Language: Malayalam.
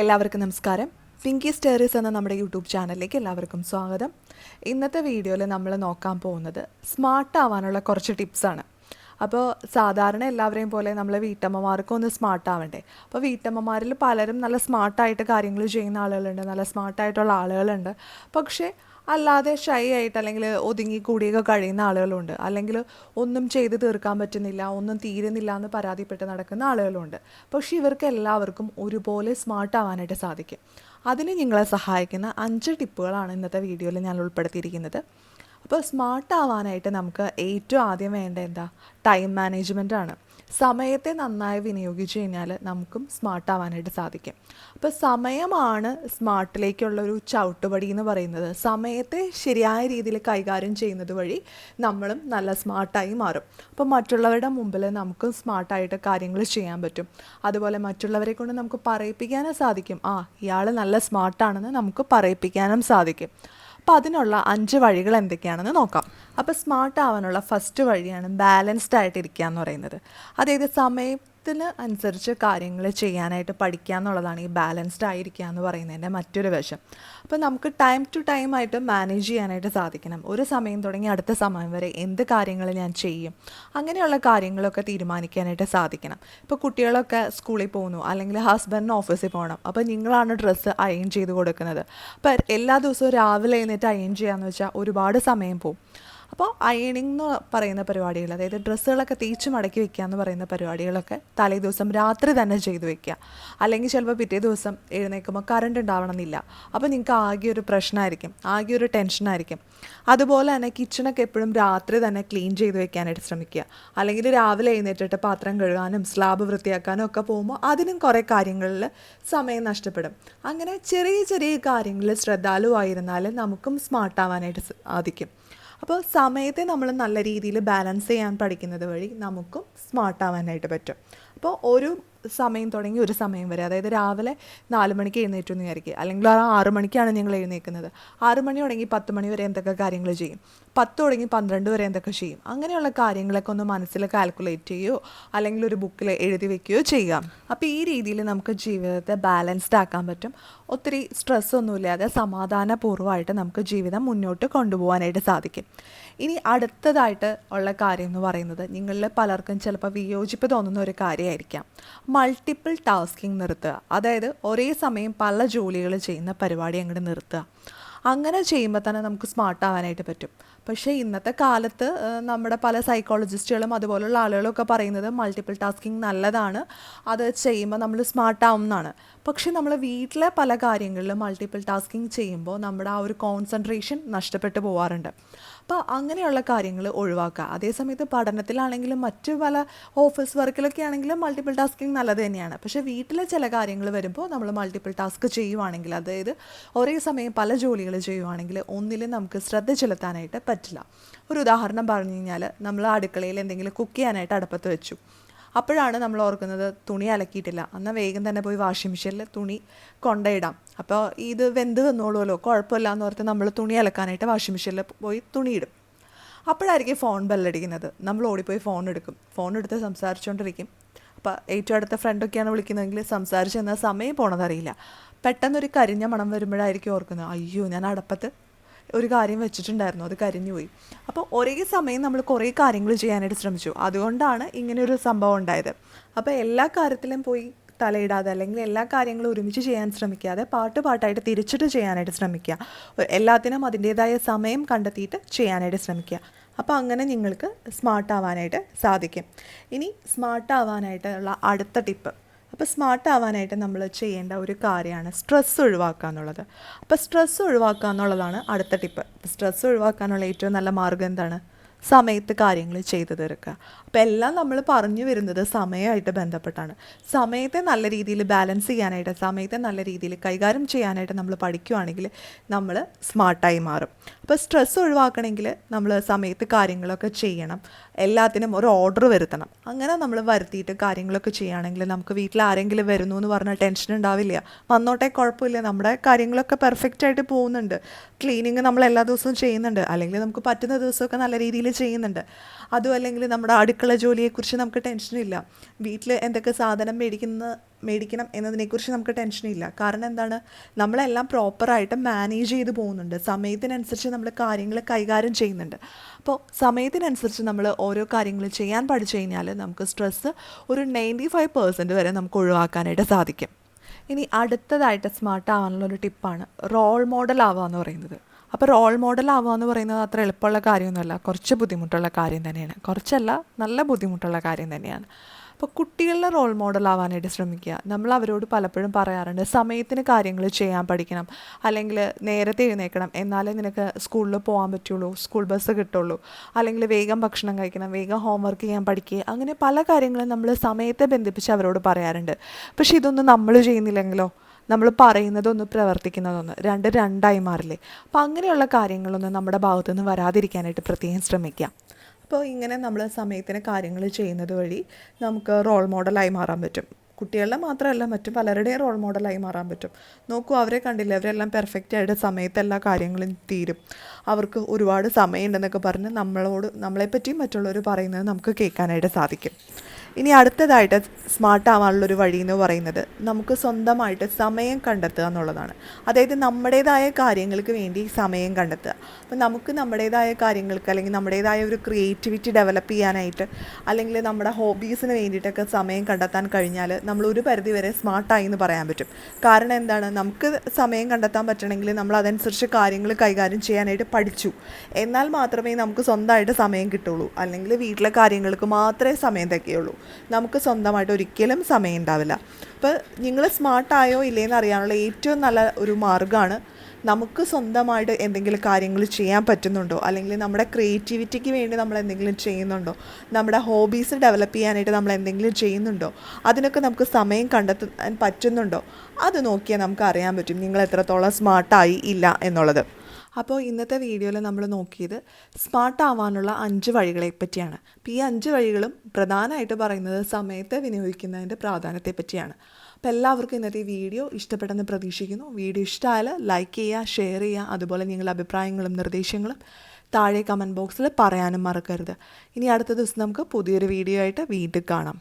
എല്ലാവർക്കും നമസ്കാരം. പിങ്കി സ്റ്റേറീസ് എന്ന നമ്മുടെ യൂട്യൂബ് ചാനലിലേക്ക് എല്ലാവർക്കും സ്വാഗതം. ഇന്നത്തെ വീഡിയോയിൽ നമ്മൾ നോക്കാൻ പോകുന്നത് സ്മാർട്ട് ആവാനുള്ള കുറച്ച് ടിപ്സാണ് അപ്പോൾ സാധാരണ എല്ലാവരെയും പോലെ നമ്മൾ വീട്ടമ്മമാർക്കും ഒന്ന് സ്മാർട്ട് ആവണ്ടേ? അപ്പോൾ വീട്ടമ്മമാരിൽ പലരും നല്ല സ്മാർട്ടായിട്ട് കാര്യങ്ങൾ ചെയ്യുന്ന ആളുകളുണ്ട് നല്ല സ്മാർട്ടായിട്ടുള്ള ആളുകളുണ്ട്. പക്ഷേ അല്ലാതെ ഷൈ ആയിട്ട് അല്ലെങ്കിൽ ഒതുങ്ങി കൂടിയൊക്കെ കഴിയുന്ന ആളുകളുണ്ട്. അല്ലെങ്കിൽ ഒന്നും ചെയ്ത് തീർക്കാൻ പറ്റുന്നില്ല ഒന്നും തീരുന്നില്ല എന്ന് പരാതിപ്പെട്ട് നടക്കുന്ന ആളുകളുണ്ട്. പക്ഷെ ഇവർക്ക് എല്ലാവർക്കും ഒരുപോലെ സ്മാർട്ട് ആവാനായിട്ട് സാധിക്കും. അതിന് നിങ്ങളെ സഹായിക്കുന്ന അഞ്ച് ടിപ്പുകളാണ് ഇന്നത്തെ വീഡിയോയിൽ ഞാൻ ഉൾപ്പെടുത്തിയിരിക്കുന്നത്. അപ്പോൾ സ്മാർട്ട് ആവാനായിട്ട് നമുക്ക് ഏറ്റവും ആദ്യം വേണ്ട എന്താ? ടൈം മാനേജ്മെന്റ് ആണ്. സമയത്തെ നന്നായി വിനിയോഗിച്ച് കഴിഞ്ഞാൽ നമുക്കും സ്മാർട്ട് ആവാനായിട്ട് സാധിക്കും. അപ്പോൾ സമയമാണ് സ്മാർട്ടിലേക്കുള്ള ഒരു ചവിട്ടുപടി എന്ന് പറയുന്നത്. സമയത്തെ ശരിയായ രീതിയിൽ കൈകാര്യം ചെയ്യുന്നത് വഴി നമ്മളും നല്ല സ്മാർട്ടായി മാറും. അപ്പോൾ മറ്റുള്ളവരുടെ മുമ്പിൽ നമുക്കും സ്മാർട്ടായിട്ട് കാര്യങ്ങൾ ചെയ്യാൻ പറ്റും. അതുപോലെ മറ്റുള്ളവരെ കൊണ്ട് നമുക്ക് പറയിപ്പിക്കാനും സാധിക്കും. ആ ഇയാൾ നല്ല സ്മാർട്ടാണെന്ന് നമുക്ക് പറയിപ്പിക്കാനും സാധിക്കും. അപ്പോൾ അതിനുള്ള അഞ്ച് വഴികൾ എന്തൊക്കെയാണെന്ന് നോക്കാം. അപ്പോൾ സ്മാർട്ട് ആവാനുള്ള ഫസ്റ്റ് വഴിയാണ് ബാലൻസ്ഡ് ആയിട്ടിരിക്കുക എന്ന് പറയുന്നത്. അതായത് സമയത്തിന് അനുസരിച്ച് കാര്യങ്ങൾ ചെയ്യാനായിട്ട് പഠിക്കുക എന്നുള്ളതാണ് ഈ ബാലൻസ്ഡ് ആയിരിക്കുക എന്ന് പറയുന്നതിന്റെ മറ്റൊരു വശം. അപ്പോൾ നമുക്ക് ടൈം ടു ടൈം ആയിട്ട് മാനേജ് ചെയ്യാനായിട്ട് സാധിക്കണം. ഒരു സമയം തുടങ്ങി അടുത്ത സമയം വരെ എന്ത് കാര്യങ്ങൾ ഞാൻ ചെയ്യും അങ്ങനെയുള്ള കാര്യങ്ങളൊക്കെ തീരുമാനിക്കാനായിട്ട് സാധിക്കണം. ഇപ്പോൾ കുട്ടികളൊക്കെ സ്കൂളിൽ പോകുന്നു അല്ലെങ്കിൽ ഹസ്ബൻഡിന് ഓഫീസിൽ പോകണം അപ്പോൾ നിങ്ങളാണ് ഡ്രസ്സ് അയൺ ചെയ്ത് കൊടുക്കുന്നത്. അപ്പോൾ എല്ലാ ദിവസവും രാവിലെ എഴുന്നേറ്റ് അയൺ ചെയ്യാമെന്ന് വെച്ചാൽ ഒരുപാട് സമയം പോകും അപ്പോൾ അയണിങ് എന്ന് പറയുന്ന പരിപാടികൾ അതായത് ഡ്രസ്സുകളൊക്കെ തേച്ച് മടക്കി വെക്കുക എന്ന് പറയുന്ന പരിപാടികളൊക്കെ തലേ ദിവസം രാത്രി തന്നെ ചെയ്തു വെക്കുക. അല്ലെങ്കിൽ ചിലപ്പോൾ പിറ്റേ ദിവസം എഴുന്നേൽക്കുമ്പോൾ കറണ്ട് ഉണ്ടാവണം എന്നില്ല അപ്പോൾ നിങ്ങൾക്ക് ആകെ ഒരു പ്രശ്നമായിരിക്കും ആകെ ഒരു ടെൻഷനായിരിക്കും അതുപോലെ തന്നെ കിച്ചണൊക്കെ എപ്പോഴും രാത്രി തന്നെ ക്ലീൻ ചെയ്ത് വെക്കാനായിട്ട് ശ്രമിക്കുക. അല്ലെങ്കിൽ രാവിലെ എഴുന്നേറ്റിട്ട് പാത്രം കഴുകാനും സ്ലാബ് വൃത്തിയാക്കാനും ഒക്കെ പോകുമ്പോൾ അതിനും കുറേ കാര്യങ്ങളിൽ സമയം നഷ്ടപ്പെടും. അങ്ങനെ ചെറിയ ചെറിയ കാര്യങ്ങളിൽ ശ്രദ്ധാലുവായിരുന്നാൽ നമുക്കും സ്മാർട്ട് ആവാനായിട്ട് സാധിക്കും. അപ്പോൾ സമയത്തെ നമ്മൾ നല്ല രീതിയിൽ ബാലൻസ് ചെയ്യാൻ പഠിക്കുന്നത് വഴി നമുക്കും സ്മാർട്ടാവാനായിട്ട് പറ്റും. അപ്പോൾ ഒരു സമയം തുടങ്ങി ഒരു സമയം വരെ അതായത് രാവിലെ നാല് മണിക്ക് എഴുന്നേറ്റു എന്ന് വിചാരിക്കുക. അല്ലെങ്കിൽ ആറ് മണിക്കാണ് ഞങ്ങൾ എഴുന്നേൽക്കുന്നത്. ആറ് മണി തുടങ്ങി പത്ത് മണി വരെ എന്തൊക്കെ കാര്യങ്ങൾ ചെയ്യും? പത്ത് തുടങ്ങി പന്ത്രണ്ട് വരെ എന്തൊക്കെ ചെയ്യും? അങ്ങനെയുള്ള കാര്യങ്ങളൊക്കെ ഒന്ന് മനസ്സിൽ കാൽക്കുലേറ്റ് ചെയ്യുകയോ അല്ലെങ്കിൽ ഒരു ബുക്കിൽ എഴുതി വെക്കുകയോ ചെയ്യാം അപ്പോൾ ഈ രീതിയിൽ നമുക്ക് ജീവിതത്തെ ബാലൻസ്ഡ് ആക്കാൻ പറ്റും. ഒത്തിരി സ്ട്രെസ് ഒന്നുമില്ലാതെ സമാധാനപൂർവമായിട്ട് നമുക്ക് ജീവിതം മുന്നോട്ട് കൊണ്ടുപോകാനായിട്ട് സാധിക്കും. ഇനി അടുത്തതായിട്ട് ഉള്ള കാര്യം എന്ന് പറയുന്നത് നിങ്ങളിൽ പലർക്കും ചിലപ്പോൾ വിയോജിപ്പ് തോന്നുന്ന ഒരു കാര്യമായിരിക്കാം. മൾട്ടിപ്പിൾ ടാസ്കിങ് നിർത്തുക. അതായത് ഒരേ സമയം പല ജോലികൾ ചെയ്യുന്ന പരിപാടി അങ്ങോട്ട് നിർത്തുക. അങ്ങനെ ചെയ്യുമ്പോൾ തന്നെ നമുക്ക് സ്മാർട്ട് ആവാനായിട്ട് പറ്റും. പക്ഷേ ഇന്നത്തെ കാലത്ത് നമ്മുടെ പല സൈക്കോളജിസ്റ്റുകളും അതുപോലുള്ള ആളുകളൊക്കെ പറയുന്നത് മൾട്ടിപ്പിൾ ടാസ്കിങ് നല്ലതാണ്. അത് ചെയ്യുമ്പോൾ നമ്മൾ സ്മാർട്ട് എന്നാണ്. പക്ഷേ നമ്മൾ വീട്ടിലെ പല കാര്യങ്ങളിലും മൾട്ടിപ്പിൾ ടാസ്കിങ് ചെയ്യുമ്പോൾ നമ്മുടെ ആ ഒരു കോൺസെൻട്രേഷൻ നഷ്ടപ്പെട്ടു പോവാറുണ്ട്. അപ്പോൾ അങ്ങനെയുള്ള കാര്യങ്ങൾ ഒഴിവാക്കുക അതേസമയത്ത് പഠനത്തിലാണെങ്കിലും മറ്റു പല ഓഫീസ് വർക്കിലൊക്കെ ആണെങ്കിലും മൾട്ടിപ്പിൾ ടാസ്കിങ് നല്ലത് തന്നെയാണ്. പക്ഷേ വീട്ടിലെ ചില കാര്യങ്ങൾ വരുമ്പോൾ നമ്മൾ മൾട്ടിപ്പിൾ ടാസ്ക് ചെയ്യുവാണെങ്കിൽ അതായത് ഒരേ സമയം പല ജോലികൾ ചെയ്യുവാണെങ്കിൽ ഒന്നിലും നമുക്ക് ശ്രദ്ധ ചെലുത്താനായിട്ട് പറ്റില്ല. ഒരു ഉദാഹരണം പറഞ്ഞു കഴിഞ്ഞാൽ നമ്മൾ അടുക്കളയിൽ എന്തെങ്കിലും കുക്ക് ചെയ്യാനായിട്ട് അടുപ്പത്ത് വെച്ചു. അപ്പോഴാണ് നമ്മൾ ഓർക്കുന്നത് തുണി അലക്കിയിട്ടില്ല. എന്നാൽ വേഗം തന്നെ പോയി വാഷിംഗ് മെഷീനിൽ തുണി കൊണ്ടയിടാം. അപ്പോൾ ഇത് വെന്ത് വന്നോളുമല്ലോ കുഴപ്പമില്ല എന്ന് ഓർത്ത് നമ്മൾ തുണി അലക്കാനായിട്ട് വാഷിംഗ് മെഷീനിൽ പോയി തുണിയിടും അപ്പോഴായിരിക്കും ഫോൺ ബെല്ലടിക്കുന്നത്. നമ്മൾ ഓടിപ്പോയി ഫോൺ എടുക്കും. ഫോൺ എടുത്ത് സംസാരിച്ചുകൊണ്ടിരിക്കും അപ്പോൾ ഏറ്റവും അടുത്ത ഫ്രണ്ടൊക്കെയാണ് വിളിക്കുന്നതെങ്കിൽ സംസാരിച്ച് എന്നാൽ സമയം പോണതറിയില്ല. പെട്ടെന്നൊരു കരിഞ്ഞ മണം വരുമ്പോഴായിരിക്കും ഓർക്കുന്നത്. അയ്യോ ഞാൻ അടപ്പത്ത് ഒരു കാര്യം വെച്ചിട്ടുണ്ടായിരുന്നു അത് കരിഞ്ഞു പോയി. അപ്പോൾ ഒരേ സമയം നമ്മൾ കുറേ കാര്യങ്ങൾ ചെയ്യാനായിട്ട് ശ്രമിച്ചു. അതുകൊണ്ടാണ് ഇങ്ങനെ ഒരു സംഭവം ഉണ്ടായത്. അപ്പോൾ എല്ലാ കാര്യത്തിലും പോയി തലയിടാതെ അല്ലെങ്കിൽ എല്ലാ കാര്യങ്ങളും ഒരുമിച്ച് ചെയ്യാൻ ശ്രമിക്കാതെ പാട്ട് പാട്ടായിട്ട് തിരിച്ചിട്ട് ചെയ്യാനായിട്ട് ശ്രമിക്കുക. എല്ലാത്തിനും അതിന്റേതായ സമയം കണ്ടെത്തിയിട്ട് ചെയ്യാനായിട്ട് ശ്രമിക്കുക. അപ്പോൾ അങ്ങനെ നിങ്ങൾക്ക് സ്മാർട്ട് ആവാനായിട്ട് സാധിക്കും. ഇനി സ്മാർട്ട് ആവാനായിട്ടുള്ള അടുത്ത ടിപ്പ്. അപ്പോൾ സ്മാർട്ട് ആവാനായിട്ട് നമ്മൾ ചെയ്യേണ്ട ഒരു കാര്യമാണ് സ്ട്രെസ് ഒഴിവാക്കുക എന്നുള്ളത്. അപ്പോൾ സ്ട്രെസ് ഒഴിവാക്കുക എന്നുള്ളതാണ് അടുത്ത ടിപ്പ് സ്ട്രെസ് ഒഴിവാക്കാനുള്ള ഏറ്റവും നല്ല മാർഗം എന്താണ്? സമയത്ത് കാര്യങ്ങൾ ചെയ്തു തീർക്കുക അപ്പോൾ എല്ലാം നമ്മൾ പറഞ്ഞു വരുന്നത് സമയമായിട്ട് ബന്ധപ്പെട്ടാണ്. സമയത്തെ നല്ല രീതിയിൽ ബാലൻസ് ചെയ്യാനായിട്ട് സമയത്തെ നല്ല രീതിയിൽ കൈകാര്യം ചെയ്യാനായിട്ട് നമ്മൾ പഠിക്കുകയാണെങ്കിൽ നമ്മൾ സ്മാർട്ടായി മാറും. അപ്പോൾ സ്ട്രെസ് ഒഴിവാക്കണമെങ്കിൽ നമ്മൾ സമയത്ത് കാര്യങ്ങളൊക്കെ ചെയ്യണം. എല്ലാത്തിനും ഒരു ഓർഡർ വരുത്തണം. അങ്ങനെ നമ്മൾ വരുത്തിയിട്ട് കാര്യങ്ങളൊക്കെ ചെയ്യുകയാണെങ്കിൽ നമുക്ക് വീട്ടിൽ ആരെങ്കിലും വരുന്നു എന്ന് പറഞ്ഞാൽ ടെൻഷൻ ഉണ്ടാവില്ല. വന്നോട്ടെ കുഴപ്പമില്ല. നമ്മുടെ കാര്യങ്ങളൊക്കെ പെർഫെക്റ്റ് ആയിട്ട് പോകുന്നുണ്ട്. ക്ലീനിങ് നമ്മൾ എല്ലാ ദിവസവും ചെയ്യുന്നുണ്ട്. അല്ലെങ്കിൽ നമുക്ക് പറ്റുന്ന ദിവസമൊക്കെ നല്ല രീതിയിൽ ചെയ്യുന്നുണ്ട്. അതും അല്ലെങ്കിൽ നമ്മുടെ അടുക്കള ജോലിയെക്കുറിച്ച് നമുക്ക് ടെൻഷനില്ല വീട്ടിൽ എന്തൊക്കെ സാധനം മേടിക്കുന്ന മേടിക്കണം എന്നതിനെക്കുറിച്ച് നമുക്ക് ടെൻഷനില്ല കാരണം എന്താണ്? നമ്മളെല്ലാം പ്രോപ്പറായിട്ട് മാനേജ് ചെയ്ത് പോകുന്നുണ്ട്. സമയത്തിനനുസരിച്ച് നമ്മൾ കാര്യങ്ങൾ കൈകാര്യം ചെയ്യുന്നുണ്ട്. അപ്പോൾ സമയത്തിനനുസരിച്ച് നമ്മൾ ഓരോ കാര്യങ്ങൾ ചെയ്യാൻ പഠിച്ചു കഴിഞ്ഞാൽ നമുക്ക് സ്ട്രെസ്സ് ഒരു നയന്റി ഫൈവ് പെർസെന്റ് വരെ നമുക്ക് ഒഴിവാക്കാനായിട്ട് സാധിക്കും. ഇനി അടുത്തതായിട്ട് സ്മാർട്ട് ആവാനുള്ള ഒരു ടിപ്പാണ് റോൾ മോഡൽ ആവുക എന്ന് പറയുന്നത്. അപ്പോൾ റോൾ മോഡൽ ആവുക എന്ന് പറയുന്നത് അത്ര എളുപ്പമുള്ള കാര്യമൊന്നുമല്ല. കുറച്ച് ബുദ്ധിമുട്ടുള്ള കാര്യം തന്നെയാണ്. കുറച്ചല്ല നല്ല ബുദ്ധിമുട്ടുള്ള കാര്യം തന്നെയാണ്. അപ്പോൾ കുട്ടികളുടെ റോൾ മോഡൽ ആവാനായിട്ട് ശ്രമിക്കുക. നമ്മൾ അവരോട് പലപ്പോഴും പറയാറുണ്ട് സമയത്തിന് കാര്യങ്ങൾ ചെയ്യാൻ പഠിക്കണം. അല്ലെങ്കിൽ നേരത്തെ എഴുന്നേൽക്കണം. എന്നാലേ നിനക്ക് സ്കൂളിൽ പോകാൻ പറ്റുള്ളൂ. സ്കൂൾ ബസ് കിട്ടുള്ളൂ. അല്ലെങ്കിൽ വേഗം ഭക്ഷണം കഴിക്കണം. വേഗം ഹോംവർക്ക് ചെയ്യാൻ പഠിക്കുക. അങ്ങനെ പല കാര്യങ്ങളും നമ്മൾ സമയത്തെ ബന്ധിപ്പിച്ച് അവരോട് പറയാറുണ്ട്. പക്ഷേ ഇതൊന്നും നമ്മൾ ചെയ്യുന്നില്ലെങ്കിലോ? നമ്മൾ പറയുന്നതൊന്ന് പ്രവർത്തിക്കുന്നതൊന്ന് രണ്ട് രണ്ടായി മാറില്ലേ? അപ്പോൾ അങ്ങനെയുള്ള കാര്യങ്ങളൊന്നും നമ്മുടെ ഭാഗത്തുനിന്ന് വരാതിരിക്കാനായിട്ട് പ്രത്യേകം ശ്രമിക്കുക അപ്പോൾ ഇങ്ങനെ നമ്മൾ സമയത്തിന് കാര്യങ്ങൾ ചെയ്യുന്നത് വഴി നമുക്ക് റോൾ മോഡലായി മാറാൻ പറ്റും. കുട്ടികളുടെ മാത്രമല്ല മറ്റു പലരുടെയും റോൾ മോഡലായി മാറാൻ പറ്റും. നോക്കൂ അവരെ കണ്ടില്ല? അവരെല്ലാം പെർഫെക്റ്റ് ആയിട്ട് സമയത്ത് എല്ലാ കാര്യങ്ങളും തീരും. അവർക്ക് ഒരുപാട് സമയമുണ്ടെന്നൊക്കെ പറഞ്ഞ് നമ്മളോട് നമ്മളെപ്പറ്റിയും മറ്റുള്ളവർ പറയുന്നത് നമുക്ക് കേൾക്കാനായിട്ട് സാധിക്കും. ഇനി അടുത്തതായിട്ട് സ്മാർട്ട് ആവാനുള്ളൊരു വഴി എന്ന് പറയുന്നത് നമുക്ക് സ്വന്തമായിട്ട് സമയം കണ്ടെത്തുക എന്നുള്ളതാണ്. അതായത് നമ്മുടേതായ കാര്യങ്ങൾക്ക് വേണ്ടി സമയം കണ്ടെത്തുക. അപ്പം നമുക്ക് നമ്മുടേതായ കാര്യങ്ങൾക്ക് അല്ലെങ്കിൽ നമ്മുടേതായ ഒരു ക്രിയേറ്റിവിറ്റി ഡെവലപ്പ് ചെയ്യാനായിട്ട് അല്ലെങ്കിൽ നമ്മുടെ ഹോബീസിന് വേണ്ടിയിട്ടൊക്കെ സമയം കണ്ടെത്താൻ കഴിഞ്ഞാൽ നമ്മൾ ഒരു പരിധി വരെ സ്മാർട്ടായി എന്ന് പറയാൻ പറ്റും. കാരണം എന്താണ്? നമുക്ക് സമയം കണ്ടെത്താൻ പറ്റണമെങ്കിൽ നമ്മൾ അതനുസരിച്ച് കാര്യങ്ങൾ കൈകാര്യം ചെയ്യാനായിട്ട് പഠിച്ചു. എന്നാൽ മാത്രമേ നമുക്ക് സ്വന്തമായിട്ട് സമയം കിട്ടുള്ളൂ. അല്ലെങ്കിൽ വീട്ടിലെ കാര്യങ്ങൾക്ക് മാത്രമേ സമയം തികയുള്ളൂ. നമുക്ക് സ്വന്തമായിട്ട് ഒരിക്കലും സമയം ഉണ്ടാവില്ല. അപ്പോൾ നിങ്ങൾ സ്മാർട്ടായോ ഇല്ലേന്ന് അറിയാനുള്ള ഏറ്റവും നല്ല ഒരു മാർഗമാണ് നമുക്ക് സ്വന്തമായിട്ട് എന്തെങ്കിലും കാര്യങ്ങൾ ചെയ്യാൻ പറ്റുന്നുണ്ടോ? അല്ലെങ്കിൽ നമ്മുടെ ക്രിയേറ്റിവിറ്റിക്ക് വേണ്ടി നമ്മൾ എന്തെങ്കിലും ചെയ്യുന്നുണ്ടോ? നമ്മുടെ ഹോബീസ് ഡെവലപ്പ് ചെയ്യാനായിട്ട് നമ്മൾ എന്തെങ്കിലും ചെയ്യുന്നുണ്ടോ? അതിനൊക്കെ നമുക്ക് സമയം കണ്ടെത്താൻ പറ്റുന്നുണ്ടോ? അത് നോക്കിയാൽ നമുക്ക് അറിയാൻ പറ്റും നിങ്ങൾ എത്രത്തോളം സ്മാർട്ടായി ഇല്ല എന്നുള്ളത്. അപ്പോൾ ഇന്നത്തെ വീഡിയോയിൽ നമ്മൾ നോക്കിയത് സ്മാർട്ട് ആവാനുള്ള അഞ്ച് വഴികളെ പറ്റിയാണ്. അപ്പോൾ ഈ അഞ്ച് വഴികളും പ്രധാനമായിട്ട് പറയുന്നത് സമയത്തെ വിനിയോഗിക്കുന്നതിന്റെ പ്രാധാന്യത്തെ പറ്റിയാണ്. അപ്പോൾ എല്ലാവർക്കും ഇന്നത്തെ വീഡിയോ ഇഷ്ടപ്പെട്ടെന്ന് പ്രതീക്ഷിക്കുന്നു. വീഡിയോ ഇഷ്ടമായാൽ ലൈക്ക് ചെയ്യുക ഷെയർ ചെയ്യുക അതുപോലെ നിങ്ങളുടെ അഭിപ്രായങ്ങളും നിർദ്ദേശങ്ങളും താഴെ കമന്റ് ബോക്സിൽ പറയാനും മറക്കരുത്. ഇനി അടുത്ത ദിവസം നമുക്ക് പുതിയൊരു വീഡിയോ ആയിട്ട് വീണ്ടും കാണാം.